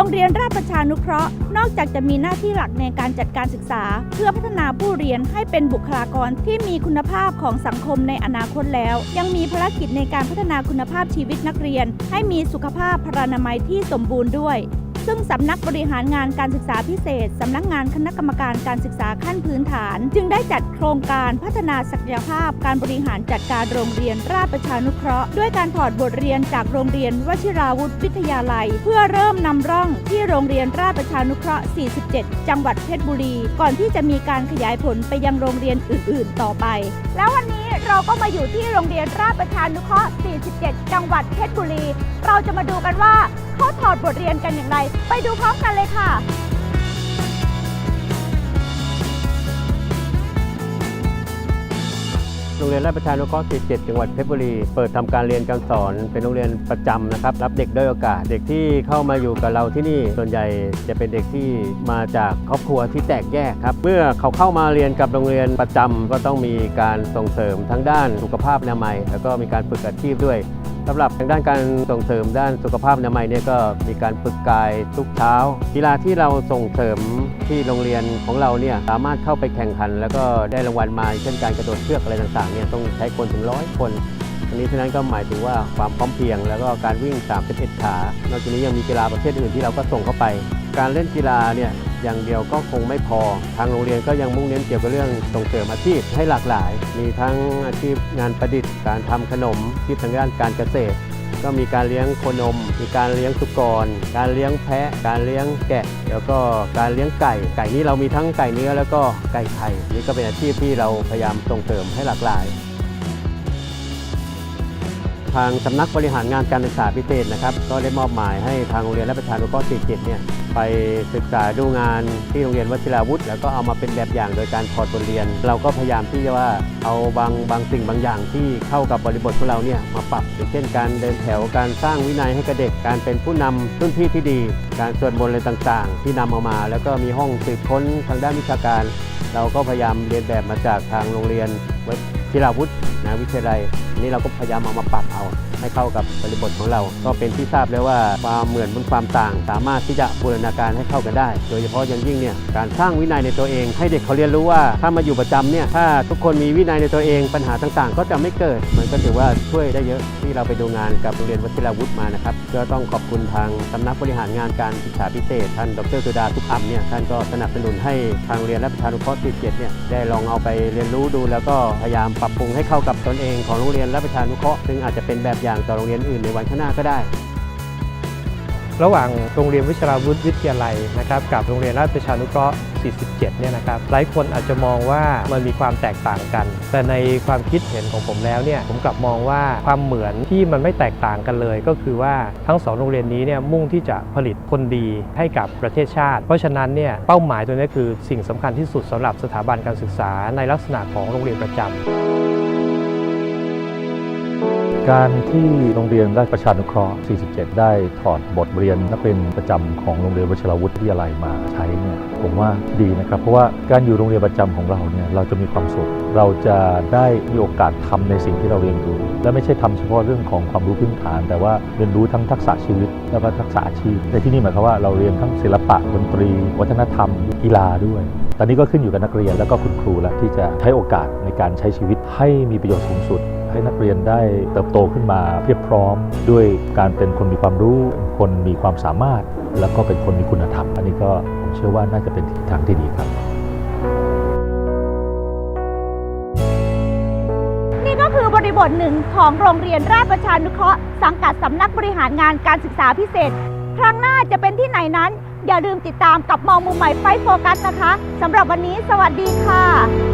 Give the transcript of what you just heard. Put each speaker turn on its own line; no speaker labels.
รงเรียนราชประชานุเคราะห์ นอกจากจะมีหน้าที่หลักในการจัดการศึกษา เพื่อพัฒนาผู้เรียนให้เป็นบุคลากรที่มีคุณภาพของสังคมในอนาคตแล้ว ยังมีภารกิจในการพัฒนาคุณภาพชีวิตนักเรียน ให้มีสุขภาพพรานามัยที่สมบูรณ์ด้วย ซึ่งสำนักบริหารงานการศึกษาพิเศษ สำนักงานคณะกรรมการการศึกษาขั้นพื้นฐาน จึงได้จัดโครงการพัฒนาศักยภาพการบริหารจัดการโรงเรียนราชประชานุเคราะห์ ด้วยการถอดบทเรียนจากโรงเรียนวชิราวุธวิทยาลัย เพื่อเริ่มนำร่องที่โรงเรียนราชประชานุเคราะห์ 47 จังหวัดเพชรบุรี ก่อนที่จะมีการขยายผลไปยังโรงเรียนอื่น ๆ ต่อไป แล้ววันนี้ เราก็มาอยู่ที่โรงเรียนราชประชานุเคราะห์ 47 จังหวัดเพชรบุรี เราจะมาดูกันว่าเขาถอดบทเรียนกันอย่างไร ไปดูพร้อมกันเลยค่ะ
เรียนราชประชานุเคราะห์47จังหวัดเพชรบุรี เปิดทำการเรียนการสอนเป็นโรงเรียนประจำนะครับ รับเด็กด้อยโอกาส เด็กที่เข้ามาอยู่กับเราที่นี่ส่วนใหญ่จะเป็นเด็กที่มาจากครอบครัวที่แตกแยกครับ เมื่อเขาเข้ามาเรียนกับโรงเรียนประจำก็ต้องมีการส่งเสริมทั้งด้านสุขภาพอนามัย แล้วก็มีการฝึกอาชีพด้วย สำหรับทางด้านการส่งเสริมด้านสุขภาพอนามัยเนี่ยก็มีการฝึกกายทุกเช้า กีฬาที่เราส่งเสริมที่โรงเรียนของเราเนี่ยสามารถเข้าไปแข่งขัน แล้วก็ได้รางวัลมาเช่นการกระโดดเชือกอะไรต่างๆเนี่ยต้องใช้คนถึงร้อยคนอันนี้ฉะนั้นก็หมายถึงว่าความพร้อมเพียง แล้วก็การวิ่ง 31 ขา นอกจากนี้ยังมีกีฬาประเภทอื่นที่เราก็ส่งเข้าไป การเล่นกีฬาเนี่ย อย่างเดียวก็คงไม่พอ ทางโรงเรียนก็ยังมุ่งเน้นเกี่ยวกับเรื่องส่งเสริมอาชีพให้หลากหลาย มีทั้งอาชีพงานประดิษฐ์ การทำขนมอาชีพทางด้านการเกษตร ก็มีการเลี้ยงโคนม มีการเลี้ยงสุกร การเลี้ยงแพะ การเลี้ยงแกะ แล้วก็การเลี้ยงไก่ ไก่นี้เรามีทั้งไก่เนื้อแล้วก็ไก่ไข่ นี่ก็เป็นอาชีพที่เราพยายามส่งเสริมให้หลากหลาย ทางสำนักบริหารงานการศึกษาพิเศษนะครับ ก็ได้มอบหมายให้ทางโรงเรียนและประชานุเคราะห์47เนี่ยไปศึกษาดูงานที่โรงเรียนวชิราวุธ แล้วก็เอามาเป็นแบบอย่างโดยการถอดบทเรียน เราก็พยายามที่จะว่าเอาบางบางสิ่งบางอย่างที่เข้ากับบริบทของเราเนี่ยมาปรับอย่างเช่นการเดินแถวการสร้างวินัยให้กับเด็กการเป็นผู้นำรุ่นพี่ที่ดี การสวดมนต์อะไรต่างๆ ที่นำเอามา แล้วก็มีห้องสืบค้นทางด้านวิชาการ เราก็พยายามเรียนแบบมาจากทางโรงเรียนวชิราวุธ นะวิทยาลัยอันนี้เราก็พยายามเอามาปรับเอาให้เข้ากับบริบทของเรา ก็เป็นที่ทราบแล้วว่าความเหมือนบนความต่าง สามารถที่จะบูรณาการให้เข้ากันได้ โดยเฉพาะอย่างยิ่งเนี่ยการสร้างวินัยในตัวเอง ให้เด็กเขาเรียนรู้ว่าถ้ามาอยู่ประจำเนี่ยถ้าทุกคนมีวินัยในตัวเองปัญหาต่างๆ ก็จะไม่เกิด มันก็ถือว่าช่วยได้เยอะที่เราไปดูงานกับโรงเรียนวัชิราวุธมานะครับก็ต้องขอบคุณทางสำนักบริหารงานการศึกษาพิเศษ ท่านดรสุดาทุกอัมเนี่ยท่านก็สนับสนุนให้ทางเรียนและประชานุเคราะห์47เนี่ยได้ลองเอาไปเรียนรู้ดู แล้วก็พยายามปรับปรุงให้เข้ากับับตนเองของโรงเรียนและประชานุเคราะห์ซึ่งอาจจะเป็นแบบอย่างต่อโรงเรียนอื่นในวันข้างหน้าก็ได้
ระหว่างโรงเรียนวิชราวุธวิทยาลัยนะครับกับโรงเรียนราชประชานุเคราะห์ 47 เนี่ยนะครับหลายคนอาจจะมองว่ามันมีความแตกต่างกัน แต่ในความคิดเห็นของผมแล้วเนี่ยผมกลับมองว่าความเหมือนที่มันไม่แตกต่างกันเลย ก็คือว่าทั้งสองโรงเรียนนี้เนี่ยมุ่งที่จะผลิตคนดีให้กับประเทศชาติ เพราะฉะนั้นเนี่ยเป้าหมายตัวนี้คือสิ่งสำคัญที่สุดสำหรับสถาบันการศึกษาในลักษณะของโรงเรียนประจำ
การที่โรงเรียนราชประชานุเคราะห์ 47 ได้ถอดบทเรียนและเป็นประจำของโรงเรียนวชิรวุฒิวิทยาลัยมาใช้เนี่ยผมว่าดีนะครับ เพราะว่าการอยู่โรงเรียนประจำของเราเนี่ยเราจะมีความสุข เราจะได้มีโอกาสทำในสิ่งที่เราเรียนรู้และไม่ใช่ทำเฉพาะเรื่องของความรู้พื้นฐาน แต่ว่าเรียนรู้ทั้งทักษะชีวิต แล้วก็ทักษะอาชีพในที่นี่หมายความว่าเราเรียนทั้งศิลปะดนตรี วัฒนธรรม กีฬาด้วยตอนนี้ก็ขึ้นอยู่กับนักเรียนแล้วก็คุณครูแล้วที่จะใช้โอกาสในการใช้ชีวิตให้มีประโยชน์สูงสุด ให้นักเรียนได้เติบโตขึ้นมาเพียบพร้อมด้วยการเป็นคนมีความรู้คนมีความสามารถ แล้วก็เป็นคนมีคุณธรรม อันนี้ก็ผมเชื่อว่าน่าจะเป็นทิศทางที่ดีครับ
นี่ก็คือบริบทหนึ่งของโรงเรียนราชประชานุเคราะห์สังกัดสำนักบริหารงานการศึกษาพิเศษ ครั้งหน้าจะเป็นที่ไหนนั้น อย่าลืมติดตามกับมองมุมใหม่ไฟโฟกัสนะคะสำหรับวันนี้ สวัสดีค่ะ